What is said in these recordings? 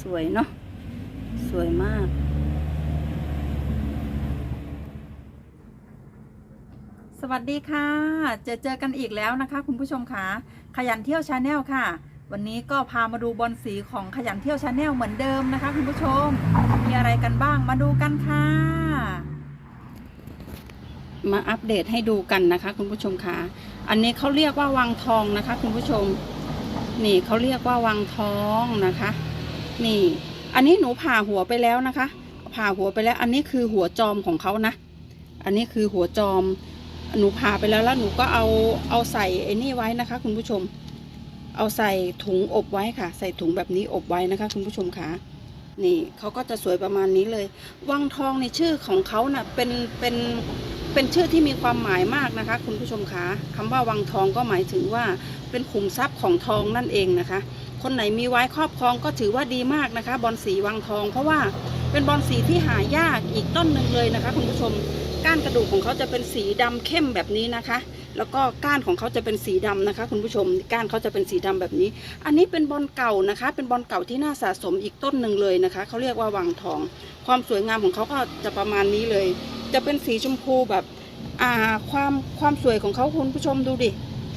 สวยๆเนาะสวยมาก สวัสดีค่ะ เจอเจอกันอีกแล้วนะคะ คุณผู้ชมค่ะขยันเที่ยวชาแนลค่ะ วันนี้ก็พามาดูบอลสีของขยันเที่ยวชาแนลเหมือนเดิมนะคะ คุณผู้ชม มีอะไรกันบ้างมาดูกันค่ะ มาอัปเดตให้ดูกันนะคะ คุณผู้ชมค่ะ อันนี้เขาเรียกว่าวังทองนะคะ คุณผู้ชม นี่เขาเรียกว่าวังทองนะคะ นี่ อันนี้หนูผ่าหัวไปแล้วนะคะ ผ่าหัวไปแล้ว อันนี้คือหัวจอมของเขานะ อันนี้คือหัวจอม หนูผ่าไปแล้วแล้วหนูก็เอาเอาใส่ไอ้นี่ไว้นะคะ คุณผู้ชม เอาใส่ถุงอบไว้ค่ะ ใส่ถุงแบบนี้อบไว้นะคะ คุณผู้ชมค่ะนี่เขาก็จะสวยประมาณนี้เลย วังทองในชื่อของเขาน่ะเป็นเป็นเป็นชื่อที่มีความหมายมากนะคะ คุณผู้ชมคะคำว่าวังทองก็หมายถึงว่าเป็นขุมทรัพย์ของทองนั่นเองนะคะ คนไหนมีไว้ครอบครองก็ถือว่าดีมากนะคะ บอลสีวังทอง เพราะว่าเป็นบอลสีที่หายากอีกต้นหนึ่งเลยนะคะคุณผู้ชมก้านกระดูกของเขาจะเป็นสีดำเข้มแบบนี้นะคะ แล้วก็ก้านของเขาจะเป็นสีดำนะคะ คุณผู้ชมก้านเขาจะเป็นสีดำแบบนี้ อันนี้เป็นบอลเก่านะคะ เป็นบอลเก่าที่น่าสะสมอีกต้นหนึ่งเลยนะคะเขาเรียกว่าวังทอง ความสวยงามของเขาก็จะประมาณนี้เลย จะเป็นสีชมพูแบบอ่าความความสวยของเขาคุณผู้ชมดูดิ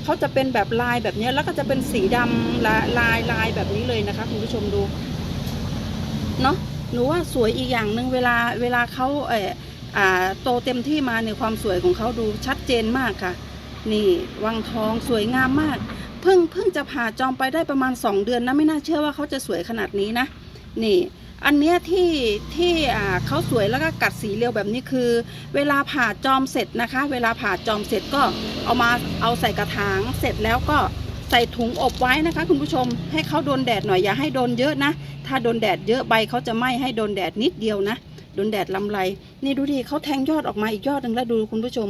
เขาจะเป็นแบบลายแบบนี้แล้วก็จะเป็นสีดำลายลายลายแบบนี้เลยนะคะคุณผู้ชมดูเนาะหนูว่าสวยอีกอย่างหนึ่งเวลาเวลาเขาเอออ่าโตเต็มที่มาในความสวยของเขาดูชัดเจนมากค่ะ นี่วังทองสวยงามมาก เพิ่งเพิ่งจะผ่าจอมไปได้ประมาณ 2 เดือนนะไม่น่าเชื่อว่าเขาจะสวยขนาดนี้นะ นี่ อันเนี้ยที่ที่อ่าเขาสวยแล้วก็กัดสีเรียวแบบนี้คือ เวลาผ่าจอมเสร็จนะคะ เวลาผ่าจอมเสร็จก็เอามาเอาใส่กระถางเสร็จแล้วก็ใส่ถุงอบไว้นะคะ คุณผู้ชมให้เขาโดนแดดหน่อยอย่าให้โดนเยอะนะ ถ้าโดนแดดเยอะใบเขาจะไหม้ให้โดนแดดนิดเดียวนะโดนแดดลำไรนี่ดูดิเขาแทงยอดออกมาอีกยอดหนึ่งแล้วดูคุณผู้ชม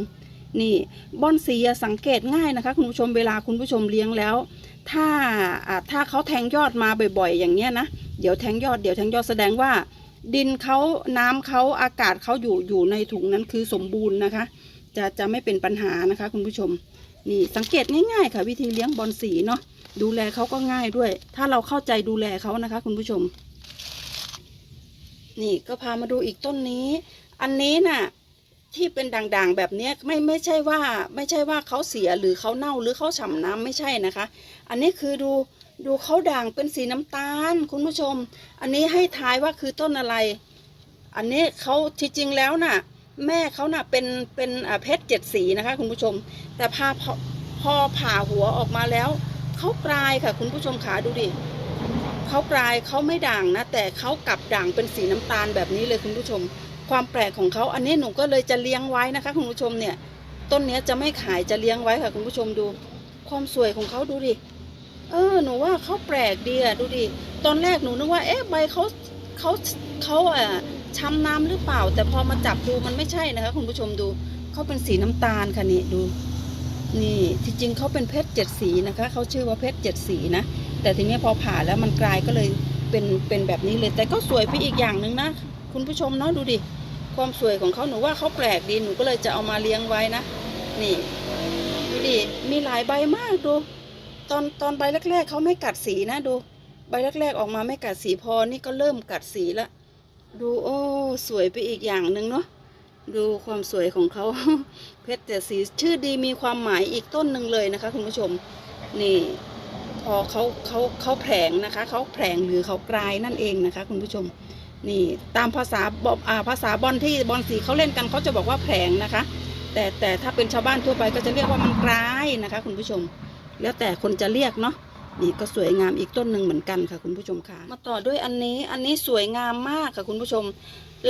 นี่บอนสีอะสังเกตง่ายนะคะ คุณผู้ชมเวลาคุณผู้ชมเลี้ยงแล้ว ถ้าถ้าเขาแทงยอดมาบ่อยๆ อย่างเนี้ยนะเดี๋ยวแทงยอดเดี๋ยวแทงยอดแสดงว่า ดินเขาน้ำเขาอากาศเขาอยู่อยู่ในถุงนั้นคือสมบูรณ์นะคะ จะจะไม่เป็นปัญหานะคะ คุณผู้ชมนี่สังเกตง่ายๆ ค่ะ วิธีเลี้ยงบอลสีเนาะดูแลเขาก็ง่ายด้วย ถ้าเราเข้าใจดูแลเขานะคะ คุณผู้ชม นี่ก็พามาดูอีกต้นนี้ อันนี้น่ะ ที่เป็นด่างๆ แบบนี้ไม่ไม่ใช่ว่าไม่ใช่ว่าเขาเสียหรือเขาเน่าหรือเขาฉ่ำน้ำไม่ใช่นะคะ อันนี้คือดูดูเขาด่างเป็นสีน้ำตาล คุณผู้ชม อันนี้ให้ทายว่าคือต้นอะไร อันนี้เขาที่จริงแล้วน่ะ แม่เขาน่ะเป็นเป็นเพชรเจ็ดสีนะคะ คุณผู้ชม แต่พาพอพอผ่าหัวออกมาแล้วเขากลายค่ะ คุณผู้ชมขาดูดิเขากลายเขาไม่ด่างนะแต่เขากลับด่างเป็นสีน้ำตาลแบบนี้เลยคุณผู้ชม ความแปลกของเขาอันนี้หนูก็เลยจะเลี้ยงไว้นะคะคุณผู้ชมเนี่ย ต้นเนี้ยจะไม่ขายจะเลี้ยงไว้ค่ะคุณผู้ชมดู ความสวยของเขาดูดิเออหนูว่าเขาแปลกดีอะดูดิตอนแรกหนูนึกว่าเอ๊ะใบเขาเขาเขาอะช้ำน้ำหรือเปล่า แต่พอมาจับดูมันไม่ใช่นะคะคุณผู้ชมดูเขาเป็นสีน้ำตาลค่ะนี่ดู นี่ที่จริงเขาเป็นเพชรเจ็ดสีนะคะเขาชื่อว่าเพชรเจ็ดสีนะแต่ทีนี้พอผ่าแล้วมันกลายก็เลยเป็นเป็นแบบนี้เลย แต่ก็สวยไปอีกอย่างหนึ่งนะ คุณผู้ชมเนาะดูดิ ความสวยของเขาหนูว่าเขาแปลกดีหนูก็เลยจะเอามาเลี้ยงไว้นะ นี่ดูดิมีหลายใบมากดู ตอนตอนใบแรก ๆเขาไม่กัดสีนะดู ใบแรก ๆ ออกมาไม่กัดสีพอนี่ก็เริ่มกัดสีละดูโอ้สวยไปอีกอย่างหนึ่งเนาะดูความสวยของเขาเพชรแต่สีชื่อดีมีความหมายอีกต้นหนึ่งเลยนะคะ คุณผู้ชมนี่พอเขาเขาเขาแผลงนะคะเขาแผลงหรือเขากลายนั่นเองนะคะ คุณผู้ชม นี่ตามภาษาบอ่าภาษาบอลที่บอลสีเขาเล่นกันเขาจะบอกว่าแผงนะคะ แต่แต่ถ้าเป็นชาวบ้านทั่วไปก็จะเรียกว่ามันกลายนะคะ คุณผู้ชม แล้วแต่คนจะเรียกเนาะนี่ก็สวยงามอีกต้นหนึ่งเหมือนกันค่ะ คุณผู้ชมค่ะมาต่อด้วยอันนี้อันนี้สวยงามมากค่ะคุณผู้ชม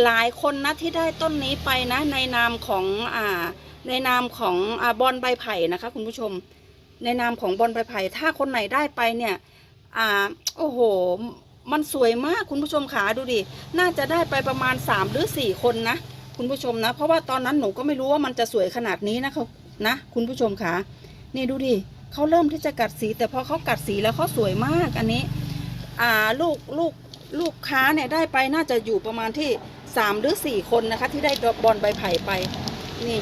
หลายคนนะที่ได้ต้นนี้ไปนะ ในนามของอ่าในนามของอ่าบอลใบไผ่นะคะ คุณผู้ชม ในนามของบอลใบไผ่ถ้าคนไหนได้ไปเนี่ย อ่า โอ้โห มันสวยมากคุณผู้ชมขาดูดิ น่าจะได้ไปประมาณ3หรือ4คนนะ คุณผู้ชมนะ เพราะว่าตอนนั้นหนูก็ไม่รู้ว่ามันจะสวยขนาดนี้นะคะนะ คุณผู้ชมขานี่ดูดิเขาเริ่มที่จะกัดสี แต่พอเขากัดสีแล้วเขาสวยมากอันนี้ อ่าลูกลูกลูกค้าเนี่ยได้ไปน่าจะอยู่ประมาณที่3หรือ4คนนะคะ ที่ได้บอลใบไผ่ไป นี่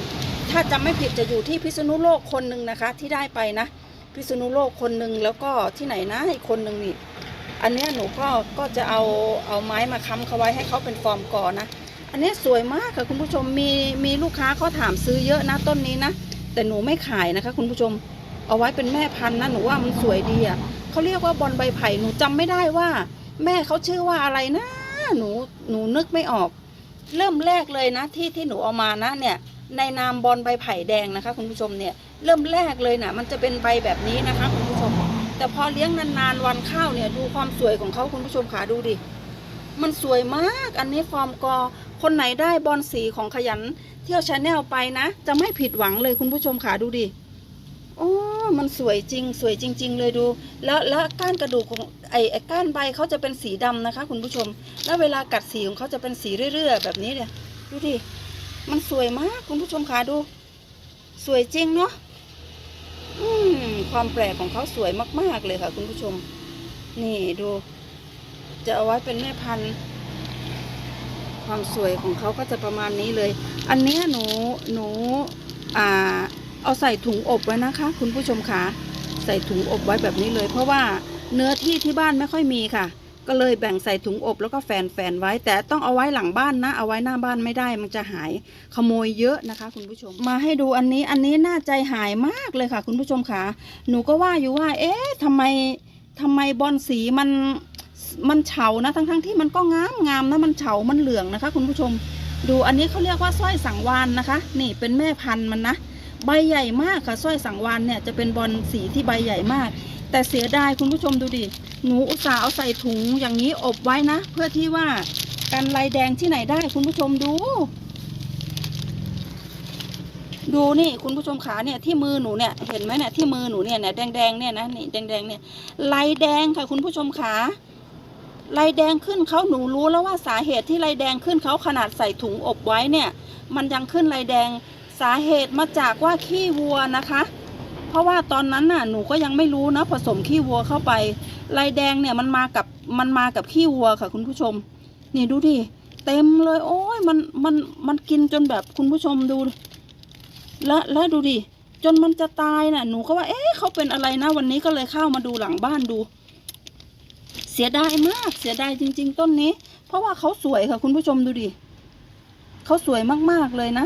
ถ้าจำไม่ผิดจะอยู่ที่พิษณุโลกคนหนึ่งนะคะ ที่ได้ไปนะ พิษณุโลกคนหนึ่งแล้วก็ที่ไหนนะอีกคนหนึ่งนี่ อันเนี้ยหนูก็ก็จะเอาเอาไม้มาค้ำเขาไว้ให้เขาเป็นฟอร์มก่อนนะ อันนี้สวยมากค่ะคุณผู้ชมมีมีลูกค้าเขาถามซื้อเยอะนะต้นนี้นะ แต่หนูไม่ขายนะคะ คุณผู้ชมเอาไว้เป็นแม่พันธุ์นะหนูว่ามันสวยดีอะเขาเรียกว่าบอลใบไผ่หนูจำไม่ได้ว่า แม่เขาชื่อว่าอะไรนะหนูหนูนึกไม่ออก เริ่มแรกเลยนะที่ที่หนูเอามานะเนี่ยในนามบอลใบไผ่แดงนะคะ คุณผู้ชมเนี่ยเริ่มแรกเลยนะมันจะเป็นใบแบบนี้นะคะคุณ แต่พอเลี้ยงนานๆวันข้าวเนี่ยดูความสวยของเขาคุณผู้ชมขาดูดิ มันสวยมากอันนี้ฟอร์มกอ คนไหนได้บอลสีของขยันเที่ยวชาแนลไปนะ จะไม่ผิดหวังเลยคุณผู้ชมขาดูดิโอ้มันสวยจริง สวยจริง ๆ เลยดู แล้วแล้วก้านกระดูกของไอ้ไอ้ก้านใบเขาจะเป็นสีดำนะคะ คุณผู้ชม แล้วเวลากัดสีของเขาจะเป็นสีเรื่อยๆแบบนี้เนี่ยดูดิมันสวยมากคุณผู้ชมขาดู สวยจริงเนาะ ความแปลกของเขาสวยมาก ๆ เลยค่ะ คุณผู้ชม นี่ดู จะเอาไว้เป็นแม่พันธุ์ความสวยของเขาก็จะประมาณนี้เลย อันนี้หนูหนูอ่าเอาใส่ถุงอบไว้นะคะ คุณผู้ชมคะใส่ถุงอบไว้แบบนี้เลย เพราะว่าเนื้อที่ที่บ้านไม่ค่อยมีค่ะ ก็เลยแบ่งใส่ถุงอบแล้วก็แฟนแฟนไว้ แต่ต้องเอาไว้หลังบ้านนะ เอาไว้หน้าบ้านไม่ได้มันจะหายขโมยเยอะนะคะ คุณผู้ชม มาให้ดูอันนี้อันนี้น่าใจหายมากเลยค่ะ คุณผู้ชมคะหนูก็ว่าอยู่ว่า เอ๊ะทำไมทำไมบอลสีมันมันเฉานะทั้งทั้งๆที่มันก็งามงามนะมันเฉามันเหลืองนะคะ คุณผู้ชม ดูอันนี้เขาเรียกว่าสร้อยสังวานนะคะ นี่เป็นแม่พันธุ์มันนะใบใหญ่มากค่ะสร้อยสังวานเนี่ยจะเป็นบอลสีที่ใบใหญ่มาก แต่เสียดายคุณผู้ชมดูดิ หนูอุตส่าห์เอาใส่ถุงอย่างนี้อบไว้นะ เพื่อที่ว่ากันลายแดงที่ไหนได้คุณผู้ชมดู ดูนี่คุณผู้ชมขาเนี่ยที่มือหนูเนี่ยเห็นไหมเนี่ยที่มือหนูเนี่ยเนี่ยแดงๆเนี่ยนะนี่แดงๆเนี่ยลายแดงค่ะคุณผู้ชมขาลายแดงขึ้นเขาหนูรู้แล้วว่าสาเหตุที่ลายแดงขึ้นเขาขนาดใส่ถุงอบไว้เนี่ย มันยังขึ้นลายแดงสาเหตุมาจากว่าขี้วัวนะคะ เพราะว่าตอนนั้นน่ะหนูก็ยังไม่รู้นะผสมขี้วัวเข้าไป ลายแดงเนี่ยมันมากับมันมากับขี้วัวค่ะ คุณผู้ชม นี่ดูดิเต็มเลย โอ้ยมันมันมันกินจนแบบคุณผู้ชมดู และและดูดิจนมันจะตายน่ะหนูก็ว่า เอ๊ะเขาเป็นอะไรนะวันนี้ก็เลยเข้ามาดูหลังบ้านดู เสียดายมากเสียดายจริง ๆ ต้นนี้ เพราะว่าเขาสวยค่ะ คุณผู้ชมดูดิเขาสวยมากๆเลยนะ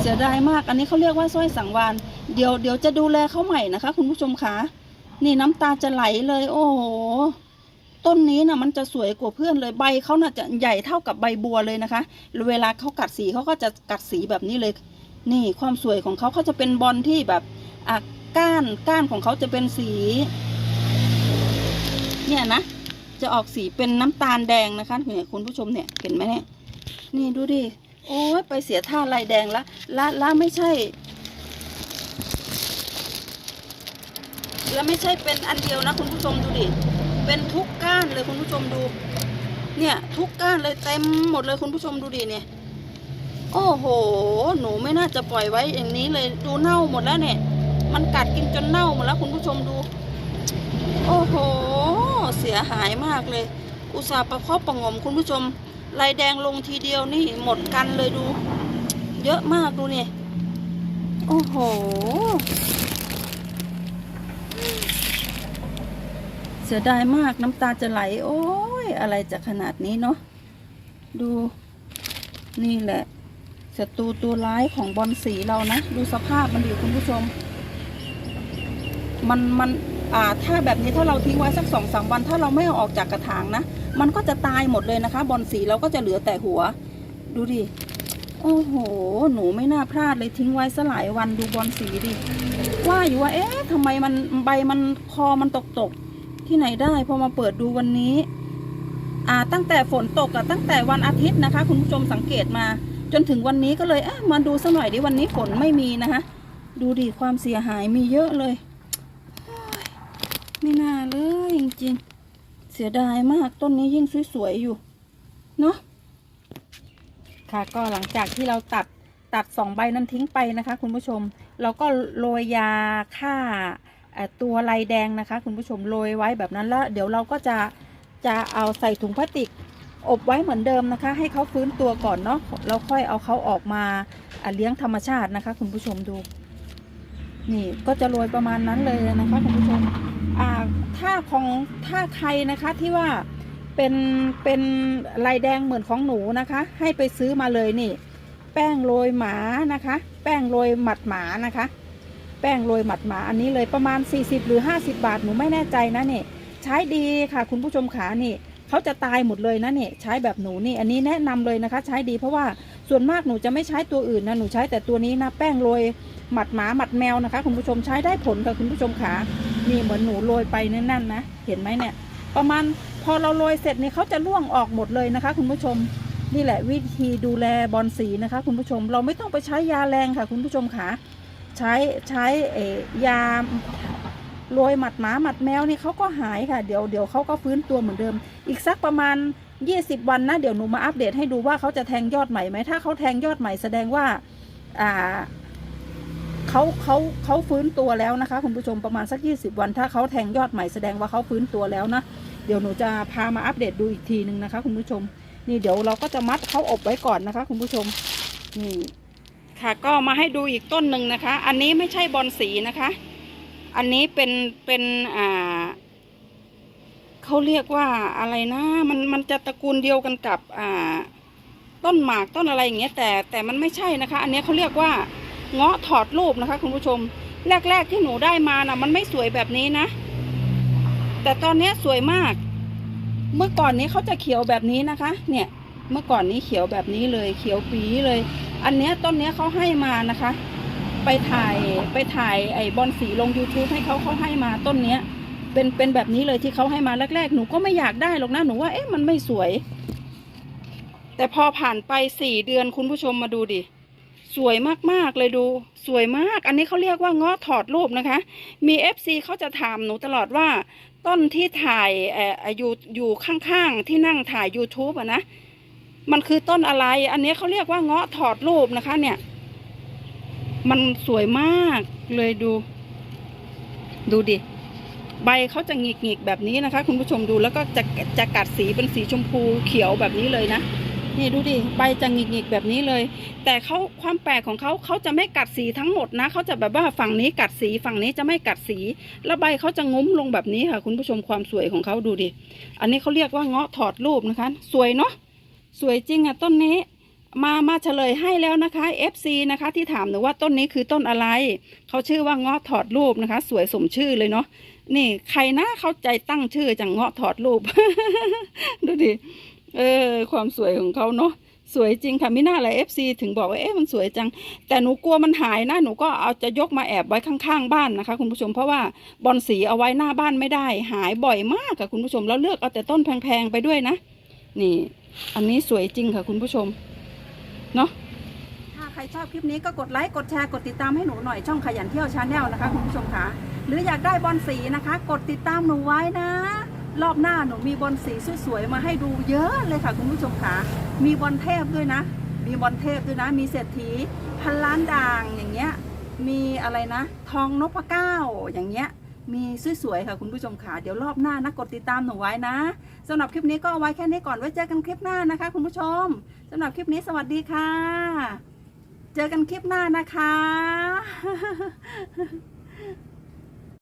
เสียดายมาก อันนี้เขาเรียกว่าสร้อยสังวาน เดี๋ยวเดี๋ยวจะดูแลเขาใหม่นะคะ คุณผู้ชมคะนี่น้ำตาจะไหลเลย โอ้โหต้นนี้นะมันจะสวยกว่าเพื่อนเลยใบเขาน่ะจะใหญ่เท่ากับใบบัวเลยนะคะ เวลาเขากัดสีเขาก็จะกัดสีแบบนี้เลย นี่ความสวยของเขาเขาจะเป็นบอลที่แบบอะก้านก้านของเขาจะเป็นสี เนี่ยนะจะออกสีเป็นน้ำตาลแดงนะคะเนี่ยคุณผู้ชมเนี่ยเห็นไหมเนี่ยนี่ดูดิโอ้ยไปเสียท่าลายแดงละละละไม่ใช่ แล้วไม่ใช่เป็นอันเดียวนะคุณผู้ชมดูดิ เป็นทุกก้านเลยคุณผู้ชมดู เนี่ยทุกก้านเลยเต็มหมดเลยคุณผู้ชมดูดิเนี่ย โอ้โห หนูไม่น่าจะปล่อยไว้อย่างนี้เลยดูเน่าหมดแล้วเนี่ย มันกัดกินจนเน่าหมดแล้วคุณผู้ชมดู โอ้โห เสียหายมากเลย อุตส่าห์ประคบประงมคุณผู้ชมลายแดงลงทีเดียวนี่หมดกันเลยดู เยอะมากดูเนี่ย โอ้โห เสียดายมากน้ำตาจะไหล โอ้ย อะไรจะขนาดนี้เนาะดูนี่แหละศัตรูตัวร้ายของบอลสีเรานะ ดูสภาพมันดิคุณผู้ชม มันมันอ่าถ้าแบบนี้ถ้าเราทิ้งไว้สักสองสามวัน ถ้าเราไม่เอาออกจากกระถางนะ มันก็จะตายหมดเลยนะคะ บอลสีเราก็จะเหลือแต่หัว ดูดิโอ้โห หนูไม่น่าพลาดเลยทิ้งไว้สลายวันดูบอลสีดิว่าอยู่ว่าเอ๊ะทำไมมันใบมันคอมันตกตก ที่ไหนได้พอมาเปิดดูวันนี้ อ่าตั้งแต่ฝนตกอะตั้งแต่วันอาทิตย์นะคะ คุณผู้ชมสังเกตมา จนถึงวันนี้ก็เลยเอ๊ะมาดูสักหน่อยดิวันนี้ฝนไม่มีนะคะดูดิความเสียหายมีเยอะเลย ไม่น่าเลยจริงๆ เสียดายมากต้นนี้ยิ่งสวยๆอยู่เนาะค่ะก็หลังจากที่เราตัดตัดสองใบนั้นทิ้งไปนะคะ คุณผู้ชม เราก็โรยยาฆ่า ตัวลายแดงนะคะ คุณผู้ชมโรยไว้แบบนั้นแล้ว เดี๋ยวเราก็จะจะเอาใส่ถุงพลาสติกอบไว้เหมือนเดิมนะคะ ให้เขาฟื้นตัวก่อนเนาะแล้วค่อยเอาเขาออกมาเลี้ยงธรรมชาตินะคะ คุณผู้ชมดู นี่ก็จะโรยประมาณนั้นเลยนะคะคุณผู้ชมอ่าถ้าของถ้าใครนะคะที่ว่าเป็นเป็นลายแดงเหมือนของหนูนะคะ ให้ไปซื้อมาเลยนี่ แป้งโรยหมานะคะ แป้งโรยหมัดหมานะคะ แป้งโรยหมัดหมาอันนี้เลยประมาณ 40 หรือ 50 บาทหนูไม่แน่ใจนะเนี่ยใช้ดีค่ะ คุณผู้ชมขานี่เขาจะตายหมดเลยนะเนี่ยใช้แบบหนูนี่อันนี้แนะนำเลยนะคะ ใช้ดีเพราะว่าส่วนมากหนูจะไม่ใช้ตัวอื่นนะหนูใช้แต่ตัวนี้นะแป้งโรยหมัดหมาหมัดแมวนะคะ คุณผู้ชมใช้ได้ผลค่ะคุณผู้ชมขานี่เหมือนหนูโรยไปนั่นๆนะเห็นไหมเนี่ย ประมาณพอเราโรยเสร็จเนี่ยเขาจะร่วงออกหมดเลยนะคะ คุณผู้ชมนี่แหละวิธีดูแลบอลสีนะคะ คุณผู้ชมเราไม่ต้องไปใช้ยาแรงค่ะ คุณผู้ชมค่ะ ใช้ใช้เอยาโรยหมัดหมาหมัดแมวนี่เขาก็หายค่ะเดี๋ยวเดี๋ยวเขาก็ฟื้นตัวเหมือนเดิม อีกสักประมาณ 20 วันนะเดี๋ยวหนูมาอัปเดตให้ดูว่าเขาจะแทงยอดใหม่ไหมถ้าเขาแทงยอดใหม่แสดงว่าอ่าเขาเขาเขาฟื้นตัวแล้วนะคะคุณผู้ชมประมาณสัก 20 วัน ถ้าเขาแทงยอดใหม่แสดงว่าเขาฟื้นตัวแล้วนะเดี๋ยวหนูจะพามาอัปเดตดูอีกทีหนึ่งนะคะ คุณผู้ชม นี่เดี๋ยวเราก็จะมัดเขาอบไว้ก่อนนะคะ คุณผู้ชมนี่ ค่ะก็มาให้ดูอีกต้นหนึ่งนะคะ อันนี้ไม่ใช่บอลสีนะคะ อันนี้เป็นเป็นอ่าเขาเรียกว่าอะไรนะมันมันจะตระกูลเดียวกันกับอ่าต้นหมากต้นอะไรอย่างเงี้ยแต่แต่มันไม่ใช่นะคะ อันนี้เขาเรียกว่าเงาะถอดรูปนะคะ คุณผู้ชม แรก ๆ ที่หนูได้มานะ่ะ มันไม่สวยแบบนี้นะ แต่ตอนนี้สวยมาก เมื่อก่อนนี้เขาจะเขียวแบบนี้นะคะ เนี่ย เมื่อก่อนนี้เขียวแบบนี้เลยเขียวปีเลย อันเนี้ยต้นเนี้ยเขาให้มานะคะ ไปถ่ายไปถ่ายไอ้บอลสีลง YouTube ให้เขาเขาให้มาต้นเนี้ย เป็นเป็นแบบนี้เลยที่เขาให้มาแรกๆ หนูก็ไม่อยากได้หรอกนะหนูว่าเอ๊ะมันไม่สวย แต่พอผ่านไปสี่เดือนคุณผู้ชมมาดูดิสวยมากๆเลยดู สวยมาก อันนี้เขาเรียกว่างาะถอดรูปนะคะ มี FC เขาจะถามหนูตลอดว่า ต้นที่ถ่ายเอ่ออยู่อยู่ข้างๆ ที่นั่งถ่าย YouTube อะนะ มันคือต้นอะไร อันนี้เขาเรียกว่าเงาะถอดรูปนะคะ เนี่ย มันสวยมากเลยดู ดูดิ ใบเขาจะหงิกหงิกแบบนี้นะคะ คุณผู้ชมดูแล้วก็จะจะกัดสีเป็นสีชมพูเขียวแบบนี้เลยนะนี่ดูดิใบจะหงิกหงิกแบบนี้เลย แต่เขาความแปลกของเขาเขาจะไม่กัดสีทั้งหมดนะเขาจะแบบว่าฝั่งนี้กัดสีฝั่งนี้จะไม่กัดสี แล้วใบเขาจะงุ้มลงแบบนี้ค่ะ คุณผู้ชมความสวยของเขาดูดิอันนี้เขาเรียกว่าเงาะถอดรูปนะคะ สวยเนาะ สวยจริงอะต้นนี้ มามาเฉลยให้แล้วนะคะ FC นะคะที่ถามหนูว่าต้นนี้คือต้นอะไร เขาชื่อว่าเงาะถอดรูปนะคะ สวยสมชื่อเลยเนาะนี่ใครนะเข้าใจตั้งชื่อจังเงาะถอดรูป ดูดิเออความสวยของเขาเนาะสวยจริงค่ะมิน่าอะไร FC ถึงบอกว่าเอ๊ะมันสวยจัง แต่หนูกลัวมันหายนะหนูก็เอาจะยกมาแอบไว้ข้างๆบ้านนะคะ คุณผู้ชมเพราะว่าบอลสีเอาไว้หน้าบ้านไม่ได้ หายบ่อยมากค่ะคุณผู้ชมแล้วเลือกเอาแต่ต้นแพงๆไปด้วยนะ นี่ อันนี้สวยจริงค่ะคุณผู้ชม เนาะถ้าใครชอบคลิปนี้ก็กดไลค์กดแชร์กดติดตามให้หนูหน่อยช่องขยันเที่ยวชาแนลนะคะคุณผู้ชมค่ะ หรืออยากได้บอลสีนะคะ กดติดตามหนูไว้นะ รอบหน้าหนูมีบอลสีสวยๆมาให้ดูเยอะเลยค่ะ คุณผู้ชมค่ะ มีบอลเทพด้วยนะ มีบอลเทพด้วยนะ มีเศรษฐีพันล้านด่างอย่างเงี้ย มีอะไรนะ ทองนพเก้าอย่างเงี้ย มีสวยๆค่ะคุณผู้ชมค่ะเดี๋ยวรอบหน้านะกดติดตามหนูไว้นะสำหรับคลิปนี้ก็เอาไว้แค่นี้ก่อนไว้เจอกันคลิปหน้านะคะ คุณผู้ชมสำหรับคลิปนี้สวัสดีค่ะ เจอกันคลิปหน้านะคะ